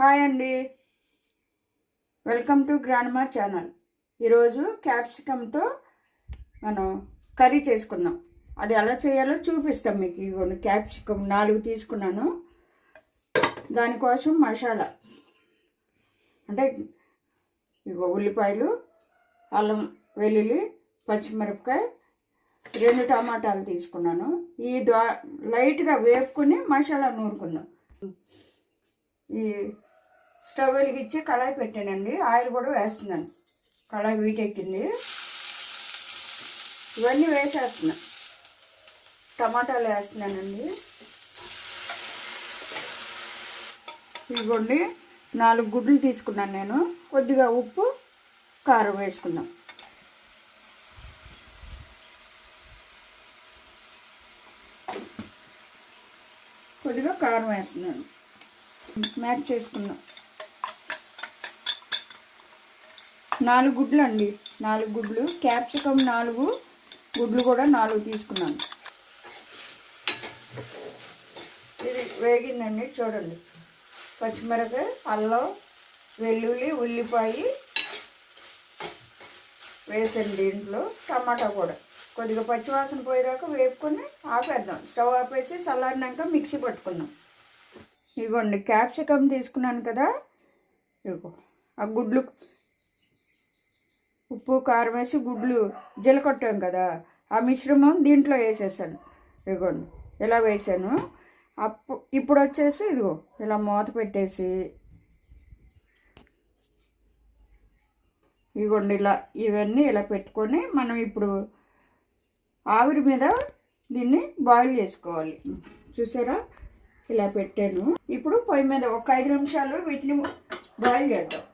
Hi అండి. Welcome to grandma channel. ఈరోజు క్యాప్సికమ్తో మనం కర్రీ చేసుకుందాం. అది ఎలా చేయాలో చూపిస్తాం మీకు. ఇవ్వండి క్యాప్సికమ్ నాలుగు తీసుకున్నాను. దానికోసం మసాలా. అంటే ఇగో ఉల్లిపాయలు అల్లం వెల్లుల్లి పచ్చిమిరపకాయ రెండు టమాటాలు తీసుకున్నాను. ఈ ద్వా లైట్గా వేపుకుని మసాలా నూరుకుందాం. ఈ స్టవ్ వెలిగించి కళాయి పెట్టానండి. ఆయిల్ కూడా వేస్తున్నాను. కళాయి వీటెక్కింది. ఇవన్నీ వేసేస్తున్నా. టమాటాలు వేస్తున్నానండి. ఇదిగోండి నాలుగు గుడ్లు తీసుకున్నాను నేను. కొద్దిగా ఉప్పు కారం వేసుకుందాం. కొద్దిగా కారం వేస్తున్నాను. మ్యాచ్ చేసుకుందాం. నాలుగు గుడ్లు అండి నాలుగు గుడ్లు. క్యాప్సికమ్ నాలుగు గుడ్లు కూడా నాలుగు తీసుకున్నాను. ఇది వేగిందండి చూడండి. పచ్చిమిరపకాయ అల్లం వెల్లుల్లి ఉల్లిపాయ వేసాను దీంట్లో. టమాటా కూడా. కొద్దిగా పచ్చివాసన పోయేదాకా వేపుకొని ఆపేద్దాం. స్టవ్ ఆపేసి చల్లారినాక మిక్సీ పట్టుకుందాం. ఇగోండి క్యాప్సికమ్ తీసుకున్నాను కదా. ఇగో ఆ గుడ్లు ఉప్పు కారం వేసి గుడ్లు జీలకొట్టాం కదా. ఆ మిశ్రమం దీంట్లో వేసేసాను. ఇదిగోండి ఇలా వేసాను. అప్పు ఇప్పుడు వచ్చేసి ఇదిగో ఇలా మూత పెట్టేసి ఇదిగోండి ఇలా ఇవన్నీ ఇలా పెట్టుకొని మనం ఇప్పుడు ఆవిరి మీద దీన్ని బాయిల్ చేసుకోవాలి. చూసారా? ఇలా పెట్టాను. ఇప్పుడు పొయ్యి మీద ఒక ఐదు నిమిషాలు వీటిని బాయిల్ చేద్దాం.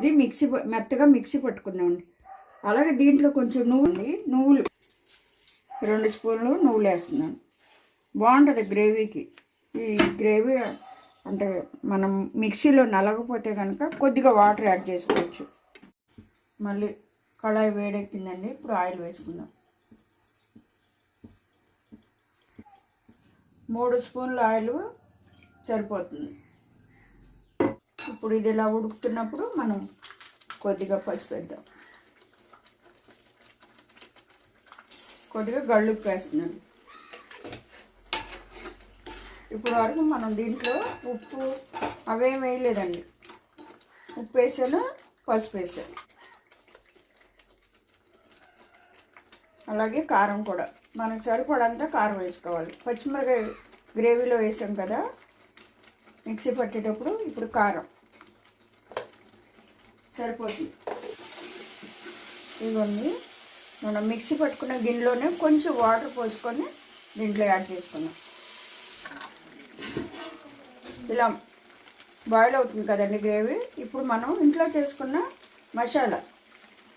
ఇది మిక్సీ మెత్తగా మిక్సీ పట్టుకుందామండి. అలాగే దీంట్లో కొంచెం నువ్వులు నువ్వులు రెండు స్పూన్లు నువ్వులు వేస్తున్నాను. బాగుంటుంది గ్రేవీకి. ఈ గ్రేవీ అంటే మనం మిక్సీలో నలగపోతే కనుక కొద్దిగా వాటర్ యాడ్ చేసుకోవచ్చు. మళ్ళీ కళాయి వేడెక్కిందండి ఇప్పుడు ఆయిల్ వేసుకుందాం. మూడు స్పూన్ల ఆయిల్ సరిపోతుంది. ఇప్పుడు ఇది ఇలా ఉడుకుతున్నప్పుడు మనం కొద్దిగా పసుపు వేద్దాం. కొద్దిగా గళ్ళుప్పు వేస్తున్నాను. ఇప్పుడు వరకు మనం దీంట్లో ఉప్పు అవేం వేయలేదండి. ఉప్పు వేసాను పసుపు వేసాను. అలాగే కారం కూడా. మనకు సరిపడంతా కారం వేసుకోవాలి. పచ్చిమిరకాయ గ్రేవీలో వేసాం కదా మిక్సీ పట్టేటప్పుడు ఇప్పుడు కారం. సరిపోతుంది. ఇవన్నీ మనం మిక్సీ పట్టుకున్న గిన్నెలోనే కొంచెం వాటర్ పోసుకొని దీంట్లో యాడ్ చేసుకున్నాం ఇలా బాయిల్ అవుతుంది కదండి గ్రేవీ. ఇప్పుడు మనం ఇంట్లో చేసుకున్న మసాలా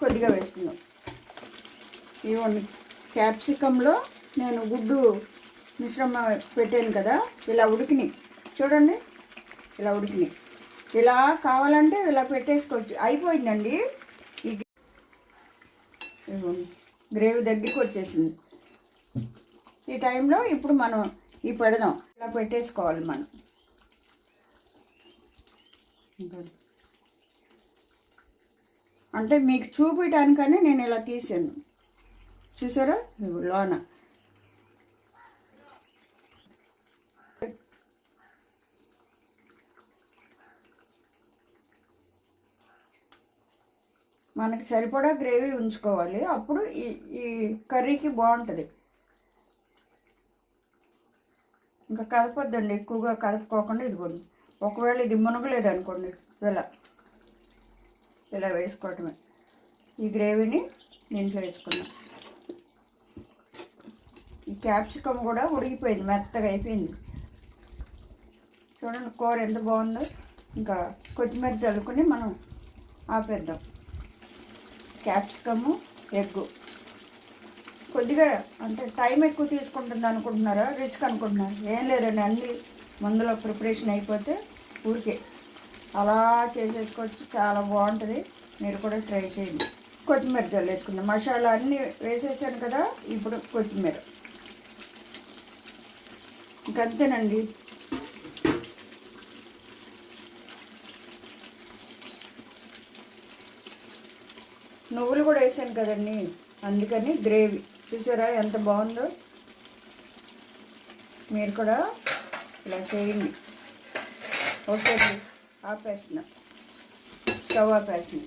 కొద్దిగా వేసుకుందాం. ఇవ్వండి క్యాప్సికంలో నేను గుడ్డు మిశ్రమ పెట్టాను కదా ఇలా ఉడికినాయి. చూడండి ఇలా ఉడికినాయి. ఇలా కావాలంటే ఇలా పెట్టేసుకోవచ్చు. అయిపోయిందండి. ఈ గ్రేవీ దగ్గరికి వచ్చేసింది. ఈ టైంలో ఇప్పుడు మనం ఈ పెడదాం. ఇలా పెట్టేసుకోవాలి మనం. అంటే మీకు చూపించడానికని నేను ఇలా తీసాను. చూసారా? ఇదిగో లోన. మనకి సరిపడా గ్రేవీ ఉంచుకోవాలి. అప్పుడు ఈ ఈ కర్రీకి బాగుంటుంది. ఇంకా కలపొద్దండి ఎక్కువగా కలుపుకోకుండా ఇదిగోండి. ఒకవేళ ఇది మునగలేదు అనుకోండి ఇలా ఇలా వేసుకోవటమే. ఈ గ్రేవీని దీంట్లో వేసుకున్నాం ఈ క్యాప్సికమ్ కూడా ఉడికిపోయింది మెత్తగా అయిపోయింది. చూడండి కూర ఎంత బాగుందో. ఇంకా కొత్తిమీర చల్లుకొని మనం ఆపేద్దాం. Capsicum egg. కొద్దిగా అంటే టైం ఎక్కువ తీసుకుంటుంది అనుకుంటున్నారా? రిస్క్ అనుకుంటున్నారు? ఏం లేదండి అన్ని మందులో ప్రిపరేషన్ అయిపోతే ఊరికే. అలా చేసేసుకోవచ్చు చాలా బాగుంటుంది. మీరు కూడా ట్రై చేయండి. కొత్తిమీర జల్లేసుకుందాం మసాలా అన్నీ వేసేసాను కదా ఇప్పుడు కొత్తిమీర. ఇంకంతేనండి. నువ్వులు కూడా వేసాను కదండి. అందుకని గ్రేవీ. చూసారా ఎంత బాగుందో? మీరు కూడా ఇలా చేయండి. ఓకే అండి. ఆపేస్తున్నా. స్టవ్ ఆపేస్తున్నా.